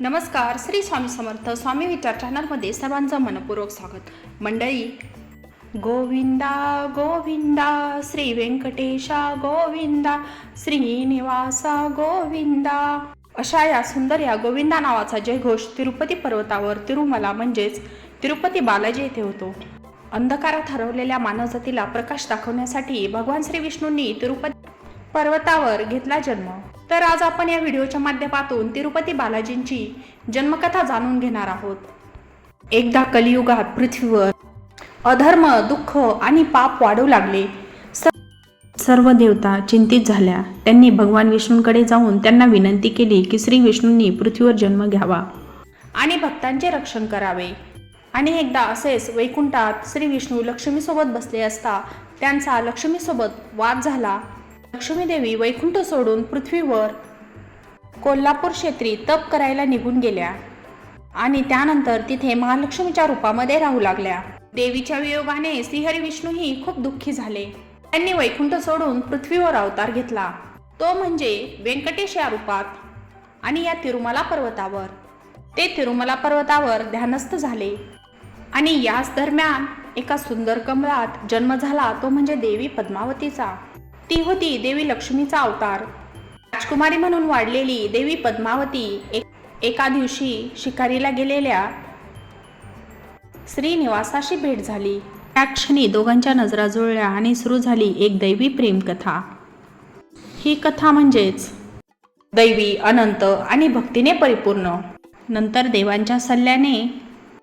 नमस्कार श्री स्वामी समर्थ स्वामी विचार चॅनलमध्ये सर्वांचं मनपूर्वक स्वागत. मंडळी गोविंदा गोविंदा श्री व्यंकटेशा गोविंदा श्रीनिवासा गोविंदा. अशा या सुंदर या गोविंदा नावाचा जयघोष तिरुपती पर्वतावर तिरुमला म्हणजेच तिरुपती बालाजी येथे होतो. अंधकारात हरवलेल्या मानवजातीला प्रकाश दाखवण्यासाठी भगवान श्री विष्णूंनी तिरुपती पर्वतावर घेतला जन्म. तर आज आपण या व्हिडिओच्या माध्यमातून तिरुपती बालाजींची जन्मकथा जाणून घेणार आहोत. एकदा कलियुगात पृथ्वीवर अधर्म दुःख आणि पाप वाढू लागले. सर्व देवता चिंतित झाल्या. त्यांनी भगवान विष्णूंकडे जाऊन त्यांना विनंती केली की श्री विष्णूंनी पृथ्वीवर जन्म घ्यावा आणि भक्तांचे रक्षण करावे. आणि एकदा असेच वैकुंठात श्री विष्णू लक्ष्मीसोबत बसले असता त्यांचा लक्ष्मीसोबत वाद झाला. लक्ष्मी देवी वैकुंठ सोडून पृथ्वीवर कोल्हापूर क्षेत्री तप करायला निघून गेल्या. आणि त्यानंतर तिथे महालक्ष्मीच्या रूपामध्ये राहू लागल्या. देवीच्या वियोगाने श्रीहरी विष्णूही खूप दुःखी झाले. त्यांनी वैकुंठ सोडून पृथ्वीवर अवतार घेतला. तो म्हणजे व्यंकटेश या रूपात आणि या तिरुमला पर्वतावर. ते तिरुमला पर्वतावर ध्यानस्थ झाले. आणि याच दरम्यान एका सुंदर कमळात जन्म झाला. तो म्हणजे देवी पद्मावतीचा. ती होती देवी लक्ष्मीचा अवतार. राजकुमारी म्हणून वाढलेली देवी पद्मावती एक एका दिवशी शिकारीला गेलेल्या श्रीनिवासाशी भेट झाली. त्या क्षणी दोघांच्या नजरा जुळल्या आणि सुरू झाली एक दैवी प्रेमकथा ही कथा म्हणजेच दैवी अनंत आणि भक्तीने परिपूर्ण. नंतर देवांच्या सल्ल्याने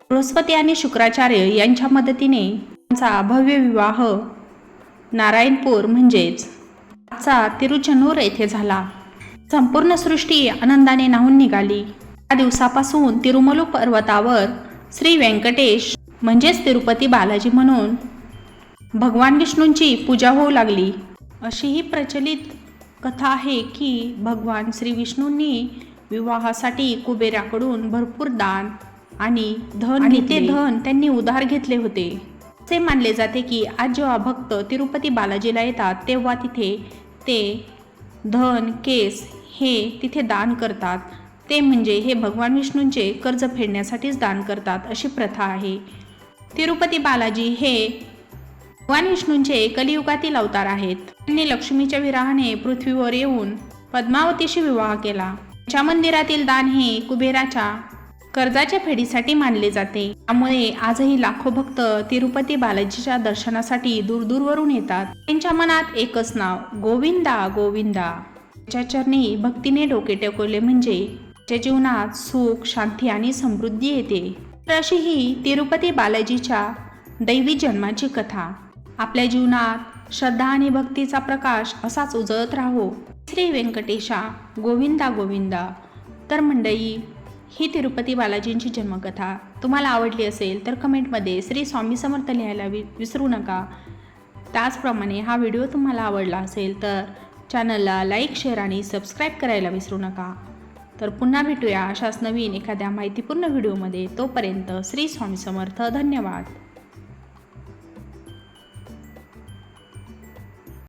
बृहस्पती आणि शुक्राचार्य यांच्या मदतीने त्यांचा भव्य विवाह नारायणपूर म्हणजेच आजचा तिरुचनूर येथे झाला. संपूर्ण सृष्टी आनंदाने नाहून निघाली. त्या दिवसापासून तिरुमलू पर्वतावर श्री व्यंकटेश म्हणजेच तिरुपती बालाजी म्हणून भगवान विष्णूंची पूजा होऊ लागली. अशी ही प्रचलित कथा आहे की भगवान श्री विष्णूंनी विवाहासाठी कुबेराकडून भरपूर दान आणि धन आणि ते धन त्यांनी उधार घेतले होते. असे मानले जाते की आज जेव्हा भक्त तिरुपती बालाजीला येतात तेव्हा तिथे ते धन केस हे तिथे दान करतात. ते म्हणजे हे भगवान विष्णूंचे कर्ज फेडण्यासाठीच दान करतात अशी प्रथा आहे. तिरुपती बालाजी हे भगवान विष्णूंचे कलियुगातील अवतार आहेत. त्यांनी लक्ष्मीच्या विराहाने पृथ्वीवर येऊन पद्मावतीशी विवाह केला. च्या मंदिरातील दान हे कुबेराच्या कर्जाच्या फेडीसाठी मानले जाते. त्यामुळे आजही लाखो भक्त तिरुपती बालाजीच्या दर्शनासाठी दूरदूरवरून येतात. त्यांच्या मनात एकच नाव गोविंदा गोविंदा. त्याच्या चरणी भक्तीने डोके टेकवले म्हणजे त्याच्या जीवनात सुख शांती आणि समृद्धी येते. तर अशी ही तिरुपती बालाजीच्या दैवी जन्माची कथा. आपल्या जीवनात श्रद्धा आणि भक्तीचा प्रकाश असाच उजळत राहो. श्री व्यंकटेशा गोविंदा गोविंदा. तर मंडई ही तिरुपती बालाजींची जन्मकथा. तुम्हाला आवडली असेल तर कमेंटमध्ये श्री स्वामी समर्थ लिहायला वि विसरू नका. त्याचप्रमाणे हा व्हिडिओ तुम्हाला आवडला असेल तर चॅनलला लाईक शेअर आणि सबस्क्राईब करायला विसरू नका. तर पुन्हा भेटूया अशाच नवीन एखाद्या माहितीपूर्ण व्हिडिओमध्ये. तोपर्यंत श्री स्वामी समर्थ. धन्यवाद.